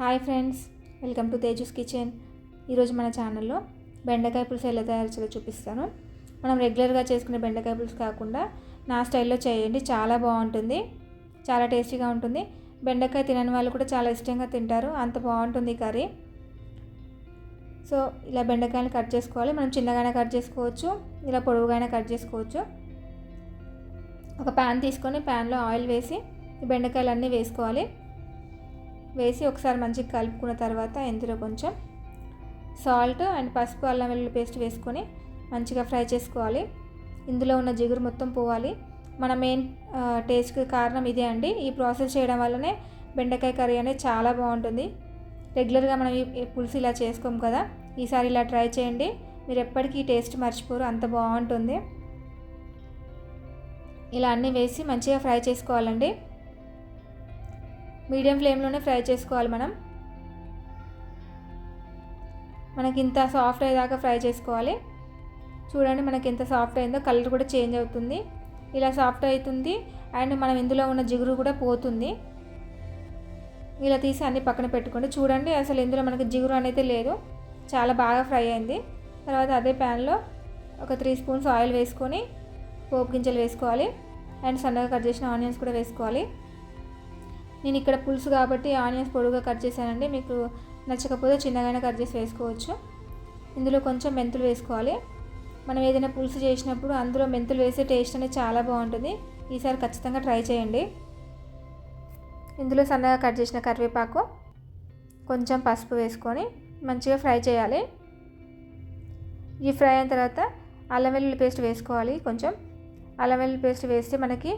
Hi friends welcome to Tejas kitchen. ఈరోజు మన ఛానల్లో బెండకాయ పులుసు ఎలా తయారు చేయాలో చూపిస్తాను. మనం రెగ్యులర్గా చేసుకునే బెండకాయ పులుసు కాకుండా నా స్టైల్లో చేయండి చాలా బాగుంటుంది చాలా టేస్టీగా ఉంటుంది. బెండకాయ తినని వాళ్ళు కూడా చాలా ఇష్టంగా తింటారు అంత బాగుంటుంది కర్రీ. సో ఇలా బెండకాయలు కట్ చేసుకోవాలి. మనం చిన్నగానే కట్ చేసుకోవచ్చు ఇలా పొడవుగానే కట్ చేసుకోవచ్చు. ఒక ప్యాన్ తీసుకొని ప్యాన్లో ఆయిల్ వేసి బెండకాయలు అన్నీ వేసుకోవాలి. వేసి ఒకసారి మంచిగా కలుపుకున్న తర్వాత ఇందులో కొంచెం సాల్ట్ అండ్ పసుపు అల్లం వెల్లుల్లి పేస్ట్ వేసుకొని మంచిగా ఫ్రై చేసుకోవాలి. ఇందులో ఉన్న జిగురు మొత్తం పోవాలి. మన మెయిన్ టేస్ట్కి కారణం ఇదే అండి. ఈ ప్రాసెస్ చేయడం వల్లనే బెండకాయ కర్రీ అనేది చాలా బాగుంటుంది. రెగ్యులర్గా మనం ఈ పులుసు ఇలా చేసుకోం కదా. ఈసారి ఇలా ట్రై చేయండి. మీరు ఎప్పటికీ టేస్ట్ మర్చిపోరు. అంత బాగుంటుంది. ఇలా అన్నీ వేసి మంచిగా ఫ్రై చేసుకోవాలండి. మీడియం ఫ్లేమ్లోనే ఫ్రై చేసుకోవాలి మనం. మనకి ఇంత సాఫ్ట్ అయ్యేదాకా ఫ్రై చేసుకోవాలి. చూడండి మనకి ఎంత సాఫ్ట్ అయిందో కలర్ కూడా చేంజ్ అవుతుంది. ఇలా సాఫ్ట్ అవుతుంది అండ్ మనం ఇందులో ఉన్న జిగురు కూడా పోతుంది. ఇలా తీసి అన్ని పక్కన పెట్టుకోండి. చూడండి అసలు ఇందులో మనకి జిగురు అనేది లేదు. చాలా బాగా ఫ్రై అయింది. తర్వాత అదే ప్యాన్లో ఒక త్రీ స్పూన్స్ ఆయిల్ వేసుకొని పోపు గింజలు వేసుకోవాలి. అండ్ సన్నగా కట్ చేసిన ఆనియన్స్ కూడా వేసుకోవాలి. నేను ఇక్కడ పులుసు కాబట్టి ఆనియన్స్ పొడుగా కట్ చేశానండి. మీకు నచ్చకపోతే చిన్నగానే కట్ చేసి వేసుకోవచ్చు. ఇందులో కొంచెం మెంతులు వేసుకోవాలి. మనం ఏదైనా పులుసు చేసినప్పుడు అందులో మెంతులు వేసే టేస్ట్ అనేది చాలా బాగుంటుంది. ఈసారి ఖచ్చితంగా ట్రై చేయండి. ఇందులో సన్నగా కట్ చేసిన కరివేపాకు కొంచెం పసుపు వేసుకొని మంచిగా ఫ్రై చేయాలి. ఈ ఫ్రై అయిన తర్వాత అల్లం వెల్లుల్లి పేస్ట్ వేసుకోవాలి కొంచెం. అల్లం వెల్లుల్లి పేస్ట్ వేస్తే మనకి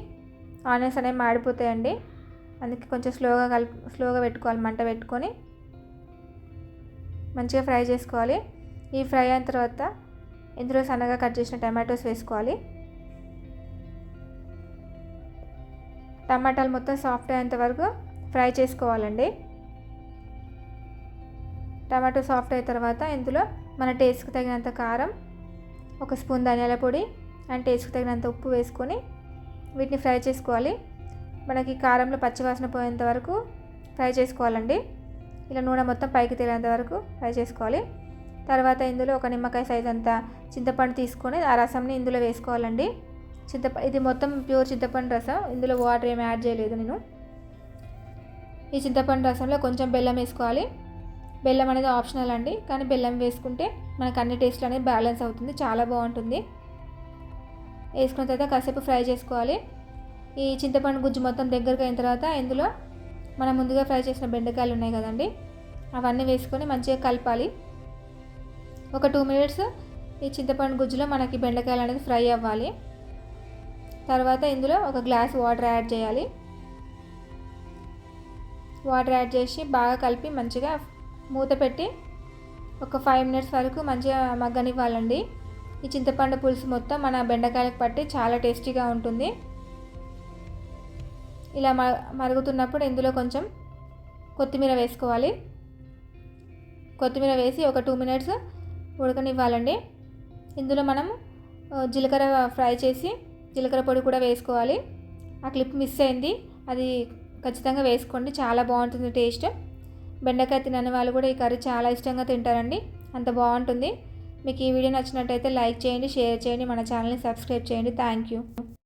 ఆనియన్స్ అనేవి మాడిపోతాయండి. అందుకే కొంచెం స్లోగా కలిపి స్లోగా పెట్టుకోవాలి మంట పెట్టుకొని. మంచిగా ఫ్రై చేసుకోవాలి. ఈ ఫ్రై అయిన తర్వాత ఇందులో సన్నగా కట్ చేసిన టమాటోస్ వేసుకోవాలి. టమాటాలు మొత్తం సాఫ్ట్ అయ్యేంత వరకు ఫ్రై చేసుకోవాలండి. టమాటో సాఫ్ట్ అయిన తర్వాత ఇందులో మన టేస్ట్కి తగినంత కారం ఒక స్పూన్ ధనియాల పొడి అండ్ టేస్ట్కి తగినంత ఉప్పు వేసుకొని వీటిని ఫ్రై చేసుకోవాలి. మనకి కారంలో పచ్చివాసన పోయేంత వరకు ఫ్రై చేసుకోవాలండి. ఇలా నూనె మొత్తం పైకి తేలేంత వరకు ఫ్రై చేసుకోవాలి. తర్వాత ఇందులో ఒక నిమ్మకాయ సైజ్ అంతా చింతపండు తీసుకొని ఆ రసంని ఇందులో వేసుకోవాలండి. చింతప ఇది మొత్తం ప్యూర్ చింతపండు రసం. ఇందులో వాటర్ ఏమి యాడ్ చేయలేదు నేను. ఈ చింతపండు రసంలో కొంచెం బెల్లం వేసుకోవాలి. బెల్లం అనేది ఆప్షనల్ అండి. కానీ బెల్లం వేసుకుంటే మనకు అన్ని టేస్ట్లు అనేది బ్యాలెన్స్ అవుతుంది. చాలా బాగుంటుంది. వేసుకున్న తర్వాత కాసేపు ఫ్రై చేసుకోవాలి. ఈ చింతపండు గుజ్జు మొత్తం దగ్గరకు అయిన తర్వాత ఇందులో మనం ముందుగా ఫ్రై చేసిన బెండకాయలు ఉన్నాయి కదండి అవన్నీ వేసుకొని మంచిగా కలపాలి. ఒక టూ మినిట్స్ ఈ చింతపండు గుజ్జులో మనకి బెండకాయలు అనేది ఫ్రై అవ్వాలి. తర్వాత ఇందులో ఒక గ్లాస్ వాటర్ యాడ్ చేయాలి. వాటర్ యాడ్ చేసి బాగా కలిపి మంచిగా మూత పెట్టి ఒక ఫైవ్ మినిట్స్ వరకు మంచిగా మగ్గనివ్వాలండి. ఈ చింతపండు పులుసు మొత్తం మన బెండకాయలకు పట్టి చాలా టేస్టీగా ఉంటుంది. ఇలా మరుగుతున్నప్పుడు ఇందులో కొంచెం కొత్తిమీర వేసుకోవాలి. కొత్తిమీర వేసి ఒక టూ మినిట్స్ ఉడకనివ్వాలండి. ఇందులో మనం జీలకర్ర ఫ్రై చేసి జీలకర్ర పొడి కూడా వేసుకోవాలి. ఆ క్లిప్ మిస్ అయింది. అది ఖచ్చితంగా వేసుకోండి. చాలా బాగుంటుంది టేస్ట్. బెండకాయ తినని వాళ్ళు కూడా ఈ కర్రీ చాలా ఇష్టంగా తింటారండి. అంత బాగుంటుంది. మీకు ఈ వీడియో నచ్చినట్టయితే లైక్ చేయండి షేర్ చేయండి మన ఛానల్ని సబ్స్క్రైబ్ చేయండి. Thank you.